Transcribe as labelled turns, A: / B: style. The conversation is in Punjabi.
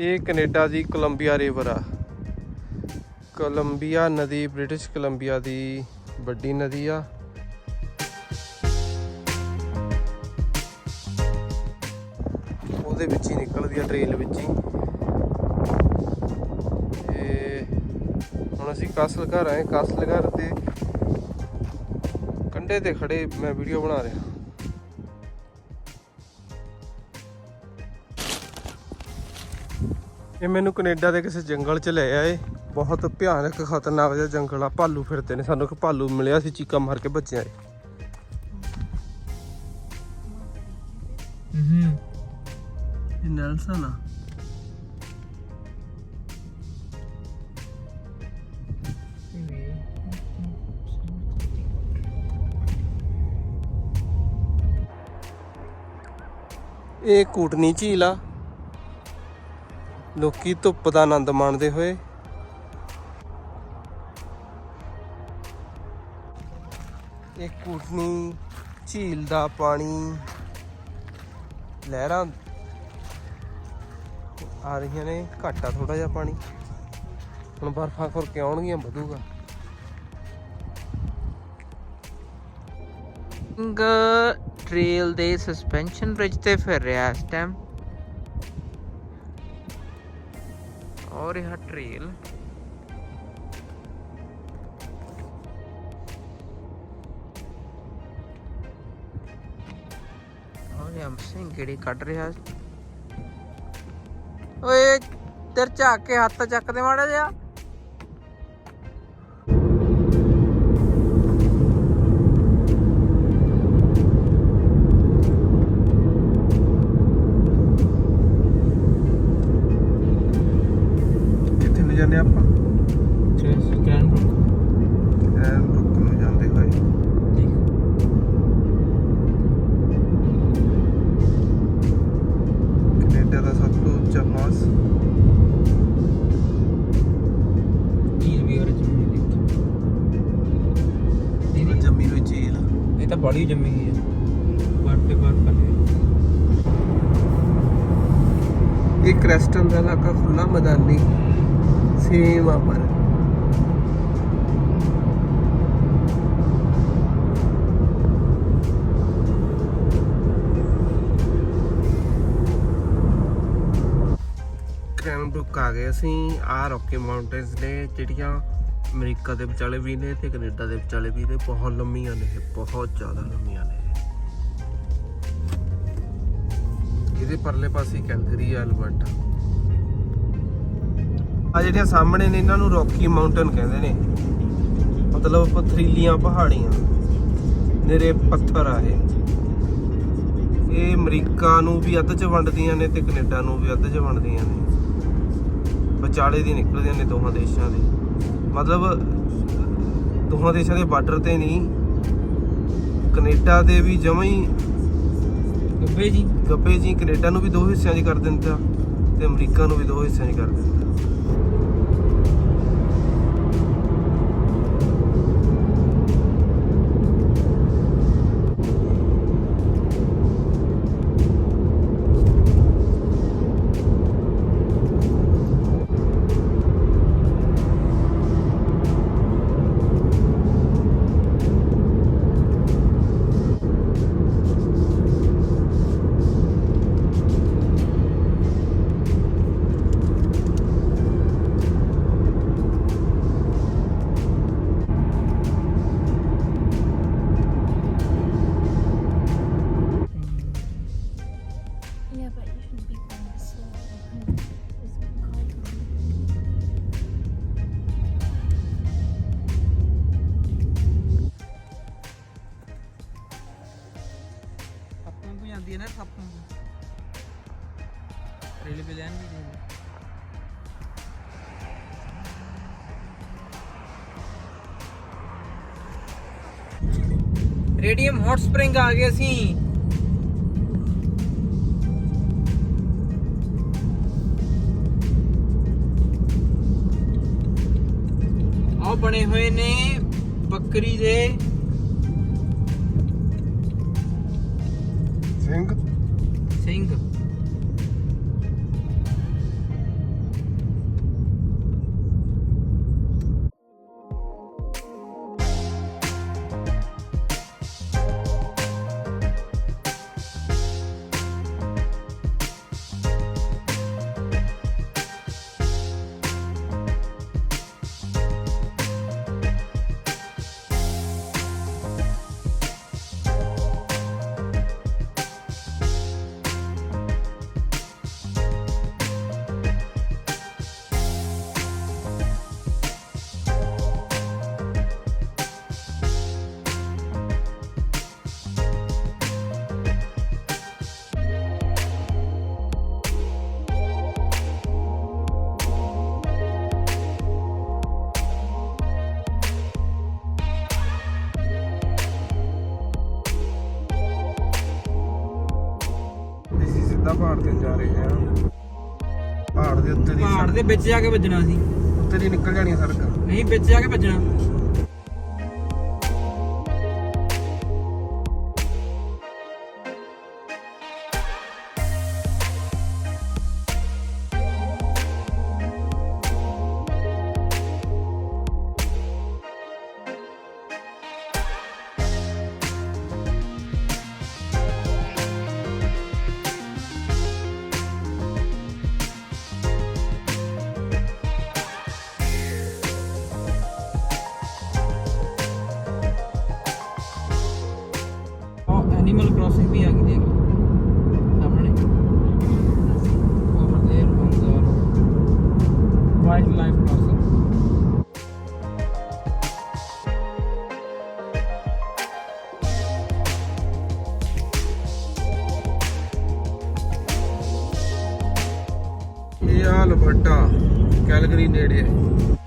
A: ਇਹ ਕੈਨੇਡਾ ਦੀ ਕੋਲੰਬੀਆ ਰਿਵਰ ਆ। ਕੋਲੰਬੀਆ ਨਦੀ, ਬ੍ਰਿਟਿਸ਼ ਕੋਲੰਬੀਆ ਦੀ ਵੱਡੀ ਨਦੀ ਆ। ਉਹਦੇ ਵਿੱਚ ਹੀ ਨਿਕਲਦੀ ਆ ਟ੍ਰੇਲ ਵਿੱਚ ਹੀ। ਤੇ ਹੁਣ ਅਸੀਂ ਕਾਸਲ ਘਰ ਆਏ। ਕਾਸਲ ਘਰ ਤੇ ਕੰਡੇ ਤੇ ਖੜੇ ਮੈਂ ਵੀਡੀਓ ਬਣਾ ਰਿਹਾ। ਇਹ ਮੈਨੂੰ ਕੈਨੇਡਾ ਦੇ ਕਿਸੇ ਜੰਗਲ 'ਚ ਲੈ ਆਏ। ਬਹੁਤ ਭਿਆਨਕ ਖਤਰਨਾਕ ਜਿਹਾ ਜੰਗਲ ਆ। ਭਾਲੂ ਫਿਰਦੇ ਨੇ। ਸਾਨੂੰ ਇੱਕ ਭਾਲੂ ਮਿਲਿਆ ਸੀ ਚੀਕਾ ਮਾਰ ਕੇ ਬੱਚਿਆਂ ਏ
B: ਹੂੰ।
A: ਇਹ ਨੈਲਸਨ ਆ। ਇਹ ਕੂਟਨੀ ਝੀਲ ਆ। ਲੋਕੀ ਧੁੱਪ ਦਾ ਆਨੰਦ ਮਾਣਦੇ ਹੋਏ। ਇਹ ਕੂਟਨੀ, ਝੀਲ ਦਾ ਪਾਣੀ, ਲਹਿਰਾਂ ਆ ਰਹੀਆਂ ਨੇ, ਘਾਟਾ ਆ ਥੋੜਾ ਜਿਹਾ ਪਾਣੀ। ਹੁਣ ਬਰਫਾਂ ਖੁਰ ਆਉਣਗੀਆਂ, ਵਧੂਗਾ।
B: ਸਿੰਘ ਟ੍ਰੇਲ ਦੇ ਸਸਪੈਂਸ਼ਨ ਬ੍ਰਿਜ ਤੇ ਫਿਰ ਰਿਹਾ ਇਸ ਟਾਈਮ ਔਰ ਇਹ ਟ੍ਰੇਲ ਹਮ ਸਿੰਘ ਕਿਹੜੀ ਕੱਢ ਰਿਹਾ ਓਏ, ਤੇਰ ਝਾਕ ਕੇ ਹੱਥ ਚੱਕ ਦੇ ਮਾੜਾ ਜਿਹਾ।
A: ਤਾਂ
B: ਬੜੀ ਜੰਮੀ ਹੈ ਬਰਫ ਤੇ ਬਰਫ ਪਈ
A: ਇਹ ਕ੍ਰੈਸਟਨ ਦਾ ਇਲਾਕਾ ਖੁੱਲਾ ਮੈਦਾਨੀ ਸੇਮ ਆ ਪਰ। ਕ੍ਰੈਨਬਰੁੱਕ ਆ ਗਏ ਅਸੀਂ ਆ ਰੌਕੀ ਮਾਊਂਟੇਨਸ ਨੇ ਜਿਹੜੀਆਂ ਅਮਰੀਕਾ ਦੇ ਵਿਚਾਲੇ ਵੀ ਨੇ ਤੇ ਕੈਨੇਡਾ ਦੇ ਵਿਚਾਲੇ ਵੀ ਨੇ। ਬਹੁਤ ਲੰਮੀਆਂ ਨੇ, ਬਹੁਤ ਜ਼ਿਆਦਾ ਲੰਮੀਆਂ ਨੇ। ਇਹਦੇ ਪਰਲੇ ਪਾਸੇ ਕੈਲਗਰੀ ਆ, ਅਲਬਰਟਾ। ਆ ਜਿਹੜੀਆਂ ਸਾਹਮਣੇ ਨੇ, ਇਹਨਾਂ ਨੂੰ ਰੌਕੀ ਮਾਊਂਟਨ ਕਹਿੰਦੇ ਨੇ। ਮਤਲਬ ਪਥਰੀਲੀਆਂ ਪਹਾੜੀਆਂ। ਨਿਰੇ ਪੱਥਰ ਆ ਇਹ। ਇਹ ਅਮਰੀਕਾ ਨੂੰ ਵੀ ਅੱਧ ਚ ਵੰਡਦੀਆਂ ਨੇ ਤੇ ਕੈਨੇਡਾ ਨੂੰ ਵੀ ਅੱਧ ਚ ਵੰਡਦੀਆਂ ਨੇ। ਵਿਚਾਲੇ ਦੀ ਨਿਕਲਦੀਆਂ ਨੇ ਦੋਹਾਂ ਦੇਸ਼ਾਂ ਦੇ। ਮਤਲਬ ਦੋਹਾਂ ਦੇਸ਼ਾਂ ਦੇ ਬਾਰਡਰ ਤੇ ਨਹੀਂ ਕੈਨੇਡਾ ਦੇ ਵੀ ਜਮਾਂ ਹੀ
B: ਗੱਬੇ ਜੀ।
A: ਗੱਬੇ ਜੀ ਕੈਨੇਡਾ ਨੂੰ ਵੀ ਦੋ ਹਿੱਸਿਆਂ 'ਚ ਕਰ ਦਿੰਦਾ ਤੇ ਅਮਰੀਕਾ ਨੂੰ ਵੀ ਦੋ ਹਿੱਸਿਆਂ 'ਚ ਕਰ ਦਿੰਦਾ।
B: ਰੇਡੀਅਮ ਹੌਟ ਸਪ੍ਰਿੰਗ ਆ ਗਏ ਅਸੀਂ। ਆਹ ਬਣੇ ਹੋਏ ਨੇ ਬੱਕਰੀ ਦੇ।
A: ਪਹਾੜ ਤੇ ਜਾ ਰਹੇ ਹਾਂ ਪਹਾੜ ਦੇ ਉੱਤੇ ਦੀ
C: ਪਹਾੜ ਦੇ ਵਿੱਚ ਜਾ ਕੇ ਵੱਜਣਾ ਸੀ।
A: ਉੱਤੇ ਦੀ ਨਿਕਲ ਜਾਣੀ ਸੜਕ।
C: ਨਹੀਂ ਵਿੱਚ ਜਾ ਕੇ ਵੱਜਣਾ। ਵੀ ਆ ਗਈ ਦੇਖ ਸਾਹਮਣੇ over there comes our wildlife crossing
A: ਇਹ ਆ ਲਬਟਾ ਕੈਲਗਰੀ ਨੇੜੇ ਹੈ